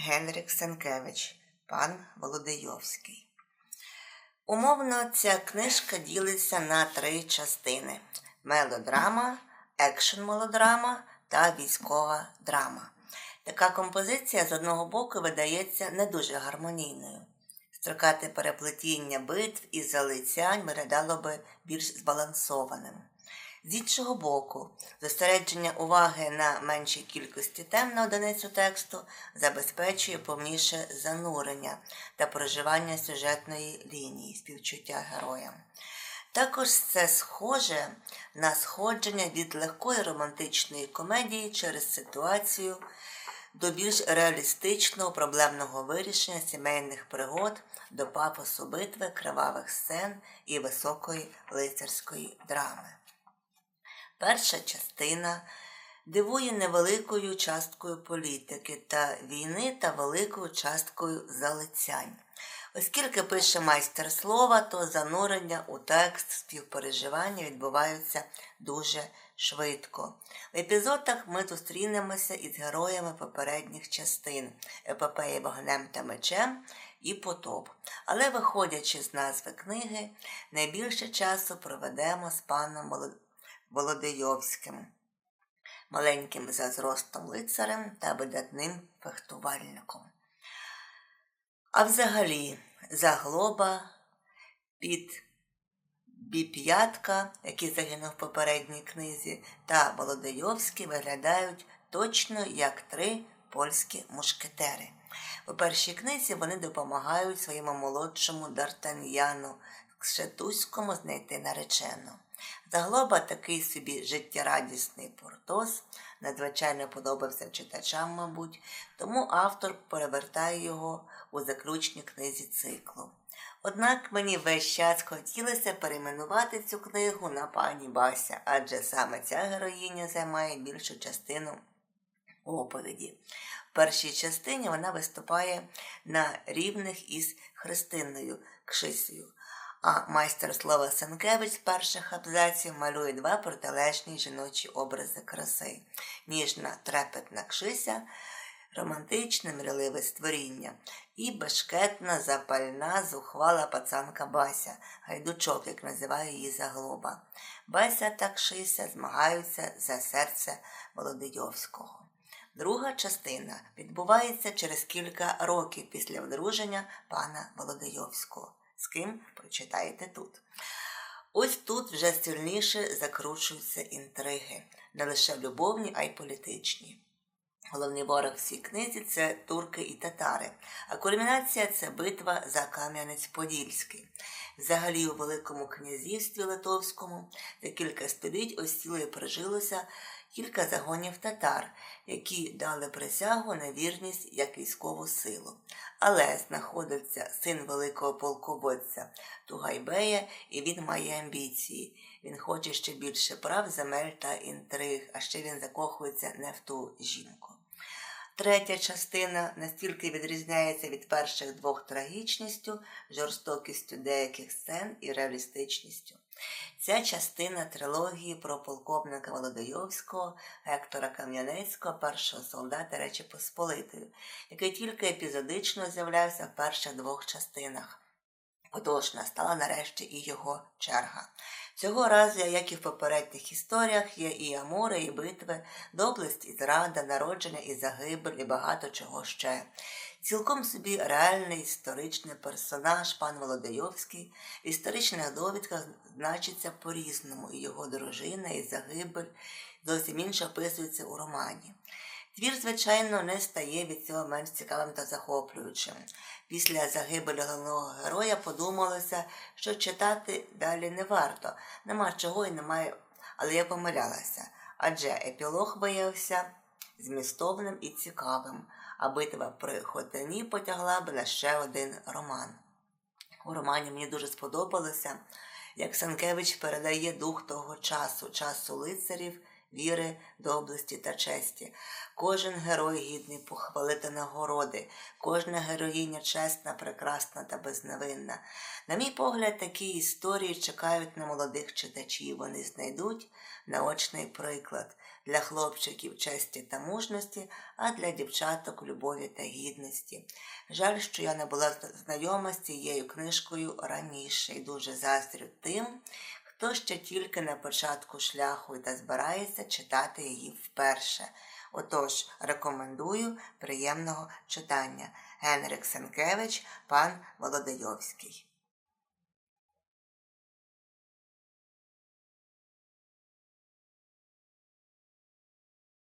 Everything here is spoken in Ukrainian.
Генрік Сенкевич, пан Володийовський. Умовно, ця книжка ділиться на три частини: мелодрама, екшн мелодрама та військова драма. Така композиція з одного боку видається не дуже гармонійною. Строкате переплетіння битв і залицянь виглядало би більш збалансованим. З іншого боку, зосередження уваги на меншій кількості тем на одиницю тексту забезпечує повніше занурення та проживання сюжетної лінії співчуття героям. Також це схоже на сходження від легкої романтичної комедії через ситуацію до більш реалістичного проблемного вирішення сімейних пригод, до пафосу битви, кривавих сцен і високої лицарської драми. Перша частина дивує невеликою часткою політики та війни та великою часткою залицянь. Оскільки пише майстер слова, то занурення у текст співпереживання відбуваються дуже швидко. В епізодах ми зустрінемося із героями попередніх частин епопеї вогнем та мечем і потоп. Але, виходячи з назви книги, найбільше часу проведемо з паном Володийовським, маленьким за зростом лицарем та видатним фехтувальником. А взагалі, заглоба під Біп'ятка, який загинув в попередній книзі, та Володийовський виглядають точно як три польські мушкетери. У першій книзі вони допомагають своєму молодшому Дартаньяну Кшетуському знайти наречену. Заглоба такий собі життєрадісний портос, надзвичайно подобався читачам, мабуть, тому автор перевертає його у заключній книзі циклу. Однак мені весь час хотілося перейменувати цю книгу на пані Бася, адже саме ця героїня займає більшу частину оповіді. В першій частині вона виступає на рівних із Христиною Кшисею, а майстер слова Сенкевич з перших абзаців малює два протилежні жіночі образи краси. Ніжна трепетна кшися, романтичне мріливе створіння і бешкетна, запальна, зухвала пацанка Бася, гайдучок, як називає її заглоба. Бася та кшися змагаються за серце Володийовського. Друга частина відбувається через кілька років після одруження пана Володийовського з ким прочитаєте тут. Ось тут вже сильніше закручуються інтриги, не лише любовні, а й політичні. Головний ворог в цій книзі це турки і татари, а кульмінація це битва за Кам'янець-Подільський. Взагалі у Великому князівстві Литовському за кілька століть осіло і пережилося кілька загонів татар, які дали присягу на вірність як військову силу. Але знаходиться син великого полководця Тугайбея, і він має амбіції. Він хоче ще більше прав, земель та інтриг, а ще він закохується не в ту жінку. Третя частина настільки відрізняється від перших двох трагічністю, жорстокістю деяких сцен і реалістичністю. Ця частина трилогії про полковника Володойовського, Гектора Кам'янецького, першого солдата Речі Посполитої, який тільки епізодично з'являвся в перших двох частинах. Отож настала нарешті і його черга. Цього разу, як і в попередніх історіях, є і амури, і битви, доблесть і зрада, народження і загибель, і багато чого ще. Цілком собі реальний історичний персонаж, пан Володайовський, в історичних довідках значиться по-різному, і його дружина, і загибель зовсім інше описується у романі. Твір, звичайно, не стає від цього менш цікавим та захоплюючим. Після загибелі головного героя подумалося, що читати далі не варто, нема чого і немає, але я помилялася, адже епілог виявився змістовним і цікавим, а битва при Хотині потягла б на ще один роман. У романі мені дуже сподобалося, як Санкевич передає дух того часу, часу лицарів віри, доблесті та честі. Кожен герой гідний похвали та нагороди, кожна героїня чесна, прекрасна та безневинна. На мій погляд, такі історії чекають на молодих читачів. Вони знайдуть наочний приклад для хлопчиків честі та мужності, а для дівчаток любові та гідності. Жаль, що я не була знайома з цією книжкою раніше і дуже заздрю тим, хто ще тільки на початку шляху та збирається читати її вперше. Отож, рекомендую приємного читання. Генрик Сенкевич, пан Володайовський.